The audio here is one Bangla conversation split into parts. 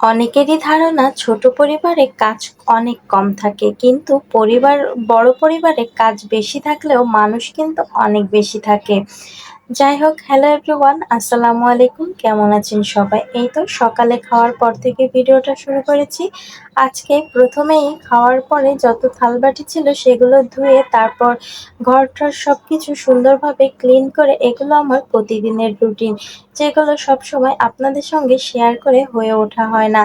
অনেকেরই ধারণা ছোট পরিবারে কাজ অনেক কম থাকে, কিন্তু পরিবার, বড় পরিবারে কাজ বেশি থাকলেও মানুষ কিন্তু অনেক বেশি থাকে। যাই হোক হ্যালো এভরিওয়ান আসসালামু আলাইকুম, কেমন আছেন সবাই? এই তো সকালে খাওয়ার পর থেকে ভিডিওটা শুরু করেছি। আজকে প্রথমেই খাওয়ার পরে যত থালবাটি ছিল সেগুলো ধুয়ে তারপর ঘরটার সব কিছু সুন্দরভাবে ক্লিন করে এগুলো আমার প্রতিদিনের রুটিন, যেগুলো সবসময় আপনাদের সঙ্গে শেয়ার করে হয়ে ওঠা হয় না।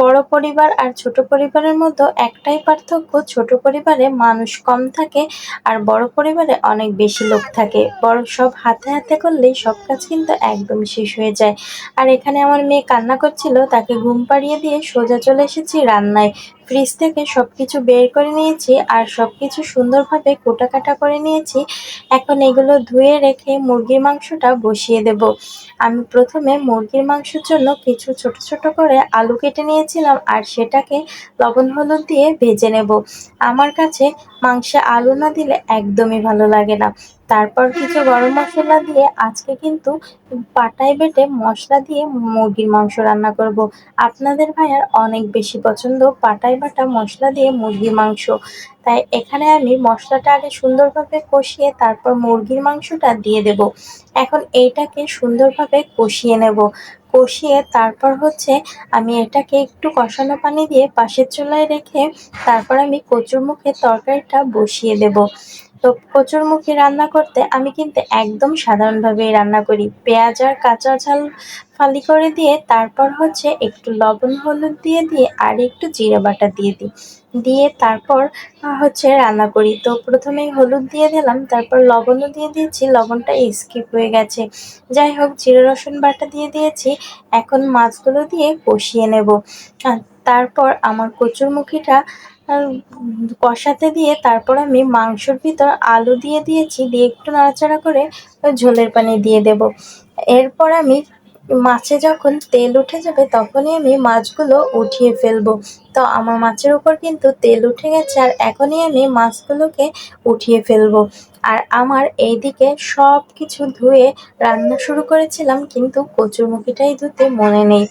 বড় পরিবার আর ছোট পরিবারের মধ্যে একটাই পার্থক্য, ছোট পরিবারে মানুষ কম থাকে আর বড় পরিবারে অনেক বেশি লোক থাকে। বড় সব হাতে হাতে করলেই সব কাজ কিন্তু একদম শেষ হয়ে যায়। আর এখানে আমার মেয়ে কান্না করছিল, তাকে ঘুম পাড়িয়ে দিয়ে সোজা চলে এসেছি রান্নায় ফ্রিজ থেকে সব কিছু বের করে নিয়েছি আর সব কিছু সুন্দরভাবে কোটা কাটা করে নিয়েছি। এখন এগুলো ধুয়ে রেখে মুরগির মাংসটা বসিয়ে দেব। আমি প্রথমে মুরগির মাংসের জন্য কিছু ছোট ছোট করে আলু কেটে নিয়েছিলাম আর সেটাকে লবণ হলুদ দিয়ে ভেজে নেব। আমার কাছে মাংসে আলু না দিলে একদমই ভালো লাগে না। তারপর কিছু গরম মশলা দিয়ে আজকে কিন্তু পাটায় বেটে মশলা দিয়ে মুরগির মাংস রান্না করব। আপনাদের ভাইয়ার অনেক বেশি পছন্দ পাটায় বাটা মশলা দিয়ে মুরগির মাংস। তাই এখানে আমি মশলাটা আগে সুন্দরভাবে কষিয়ে তারপর মুরগির মাংসটা দিয়ে দেব। এখন এইটাকে সুন্দরভাবে কষিয়ে নেব। কষিয়ে তারপর হচ্ছে আমি এটাকে একটু কষানো পানি দিয়ে পাশের চুলায় রেখে তারপর আমি কচুর মুখে তরকারিটা বসিয়ে দেব। তো কচুরমুখী রান্না করতে আমি কিন্তু একদম সাধারণভাবেই রান্না করি। পেঁয়াজ আর কাঁচা ঝাল ফালি করে দিয়ে তারপর হচ্ছে একটু লবণ, হলুদ দিয়ে দিয়ে আর একটু জিরে বাটা দিয়ে দিই। দিয়ে তারপর হচ্ছে রান্না করি। তো প্রথমেই হলুদ দিয়ে দিলাম, তারপর লবণও দিয়ে দিয়েছি, লবণটা স্কিপ হয়ে গেছে। যাই হোক, জিরে, রসুন বাটা দিয়ে দিয়েছি। এখন মাছগুলো দিয়ে কষিয়ে নেব। তারপর আমার কচুর মুখিটা কষাতে দিয়ে তারপর আমি মাংসর ভিতর আলু দিয়ে দিয়েছি, দিয়ে একটু নাড়াচাড়া করে ঝোলের পানি দিয়ে দেব। এরপর আমি মাছে যখন তেল উঠে যাবে তখনই আমি মাছগুলো উঠিয়ে ফেলব। তো আমার মাছের উপর কিন্তু তেল উঠে গেছে আর এখনই আমি মাছগুলোকে উঠিয়ে ফেলব। আর আমার এইদিকে সব কিছু ধুয়ে রান্না শুরু করেছিলাম, কিন্তু কচুরমুখিটাই ধুতে মনে নেই।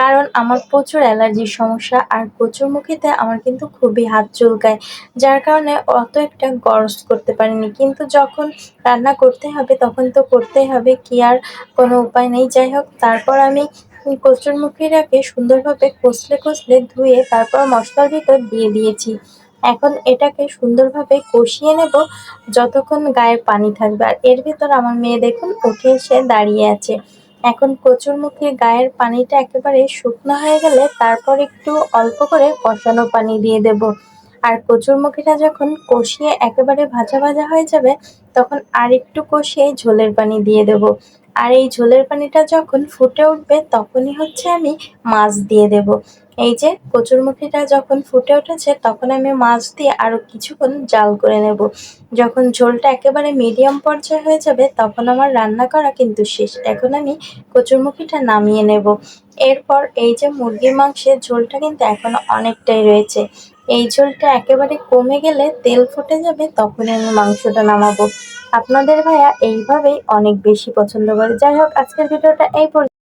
কারণ আমার প্রচুর অ্যালার্জির সমস্যা আর কচুরমুখিতে আমার কিন্তু খুবই হাত চুলকায়, যার কারণে অত একটা গরজ করতে পারিনি। কিন্তু যখন রান্না করতে হবে, তখন তো করতেই হবে, কি আর কোনো উপায় নেই। যাই হোক, তারপর আমি কচুরমুখিটাকে সুন্দরভাবে কষলে কষলে ধুয়ে তারপর মশলার ভিতর দিয়ে দিয়েছি। এখন এটাকে সুন্দরভাবে কষিয়ে নেব যতক্ষণ গায়ে পানি থাকবে। আর এর ভিতর আমার মেয়ে দেখুন উঠে এসে দাঁড়িয়ে আছে। এখন কচুর মুখে গায়ের পানিটা একেবারে শুকনো হয়ে গেলে তারপর একটু অল্প করে কষানো পানি দিয়ে দেব। আর কচুর মুখিটা যখন কষিয়ে একেবারে ভাজা ভাজা হয়ে যাবে, তখন আর একটু কষিয়ে ঝোলের পানি দিয়ে দেব। আর এই ঝোলের পানিটা যখন ফুটে উঠবে, তখনই হচ্ছে আমি মাছ দিয়ে দেব। এই যে কচুরমুখিটা যখন ফুটে উঠেছে, তখন আমি মাছ দিয়ে আরও কিছুক্ষণ জাল করে নেব। যখন ঝোলটা একেবারে মিডিয়াম পর্যায়ে হয়ে যাবে, তখন আমার রান্না করা কিন্তু শেষ। এখন আমি কচুরমুখিটা নামিয়ে নেব। এরপর এই যে মুরগির মাংসের ঝোলটা কিন্তু এখনও অনেকটাই রয়েছে। এই ঝোলটা একেবারে কমে গেলে তেল ফুটে যাবে, তখনই আমি মাংসটা নামাবো। আপনাদের ভাইয়া এইভাবেই অনেক বেশি পছন্দ করে। যাই হোক আজকের ভিডিওটা এই